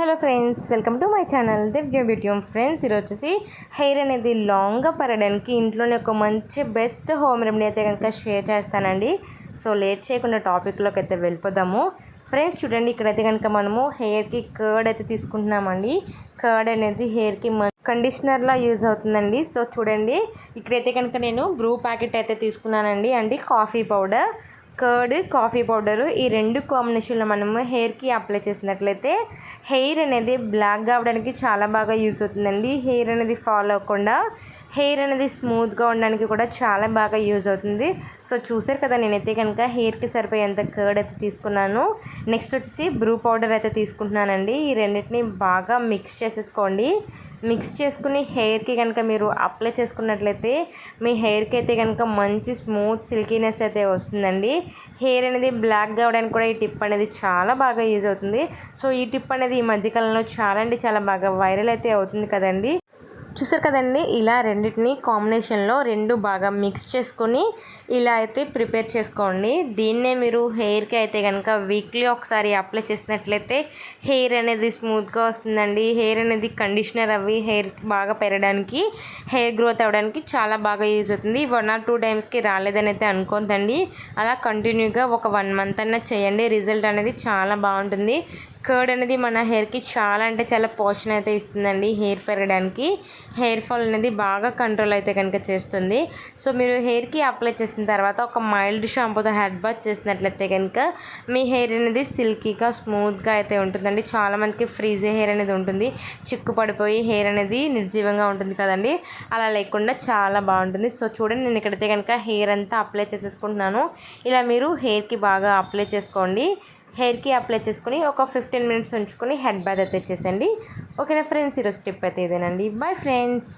Hello friends welcome to my channel Divya బ్యూటియం friends ఈరోజు వచ్చేసి hair అనేది లాంగ్గా పరడానికి ఇంట్లోనే ఒక మంచి బెస్ట్ హోమ్ రెమెడీ అయితే కనుక షేర్ చేస్తానండి. సో లేట్ చేయకుండా టాపిక్లోకి అయితే వెళ్ళిపోదాము. ఫ్రెండ్స్ చూడండి ఇక్కడైతే కనుక మనము హెయిర్కి కర్డ్ అయితే తీసుకుంటున్నామండి. కర్డ్ అనేది హెయిర్కి కండిషనర్లా యూజ్ అవుతుందండి. సో చూడండి ఇక్కడైతే కనుక నేను బ్రూ ప్యాకెట్ అయితే తీసుకున్నానండి. అండి coffee powder. Curd coffee powder ఈ రెండు కాంబినేషన్లో మనము హెయిర్కి అప్లై చేసినట్లయితే హెయిర్ అనేది బ్లాక్గా అవ్వడానికి చాలా బాగా యూజ్ అవుతుందండి. హెయిర్ అనేది ఫాలో అవ్వకుండా హెయిర్ అనేది స్మూత్గా ఉండడానికి కూడా చాలా బాగా యూజ్ అవుతుంది. సో చూసారు కదా నేనైతే కనుక హెయిర్కి సరిపోయేంత కర్డ్ అయితే తీసుకున్నాను. నెక్స్ట్ వచ్చేసి బ్రూ పౌడర్ అయితే తీసుకుంటున్నానండి. ఈ రెండింటిని బాగా మిక్స్ చేసేసుకోండి. మిక్స్ చేసుకుని హెయిర్కి కనుక మీరు అప్లై చేసుకున్నట్లయితే మీ హెయిర్కి అయితే కనుక మంచి స్మూత్ సిల్కీనెస్ అయితే వస్తుందండి. హెయిర్ అనేది బ్లాక్ కావడానికి కూడా ఈ టిప్ అనేది చాలా బాగా యూజ్ అవుతుంది. సో ఈ టిప్ అనేది ఈ మధ్యకాలంలో చాలా అంటే చాలా బాగా వైరల్ అయితే అవుతుంది కదండి. చూసారు కదండి ఇలా రెండింటిని కాంబినేషన్లో రెండు బాగా మిక్స్ చేసుకొని ఇలా అయితే ప్రిపేర్ చేసుకోండి. దీన్నే మీరు హెయిర్కి అయితే కనుక వీక్లీ ఒకసారి అప్లై చేసినట్లయితే హెయిర్ అనేది స్మూత్గా వస్తుందండి. హెయిర్ అనేది కండిషనర్ అవి హెయిర్ బాగా పెరగడానికి హెయిర్ గ్రోత్ అవ్వడానికి చాలా బాగా యూజ్ అవుతుంది. వన్ ఆర్ టూ టైమ్స్కి రాలేదని అయితే అనుకోద్దండి. అలా కంటిన్యూగా ఒక వన్ మంత్ అన్నా చేయండి. రిజల్ట్ అనేది చాలా బాగుంటుంది. కర్డ్ అనేది మన హెయిర్కి చాలా అంటే చాలా పోషణ అయితే ఇస్తుందండి హెయిర్ పెరగడానికి. హెయిర్ ఫాల్ అనేది బాగా కంట్రోల్ అయితే కనుక చేస్తుంది. సో మీరు హెయిర్కి అప్లై చేసిన తర్వాత ఒక మైల్డ్ షాంపూతో హెడ్ బాత్ చేసినట్లయితే కనుక మీ హెయిర్ అనేది సిల్కీగా స్మూత్గా అయితే ఉంటుందండి. చాలామందికి ఫ్రీజే హెయిర్ అనేది ఉంటుంది. చిక్కు పడిపోయి హెయిర్ అనేది నిర్జీవంగా ఉంటుంది కదండి. అలా లేకుండా చాలా బాగుంటుంది. సో చూడండి నేను ఇక్కడైతే కనుక హెయిర్ అంతా అప్లై చేసేసుకుంటున్నాను. ఇలా మీరు హెయిర్కి బాగా అప్లై చేసుకోండి. హెయిర్కి అప్లై చేసుకుని ఒక ఫిఫ్టీన్ మినిట్స్ ఉంచుకొని హెడ్ బాత్ అయితే చేసేయండి ఓకేనా ఫ్రెండ్స్? ఈరోజు టిప్ అయితే ఇదేనండి. Bye friends.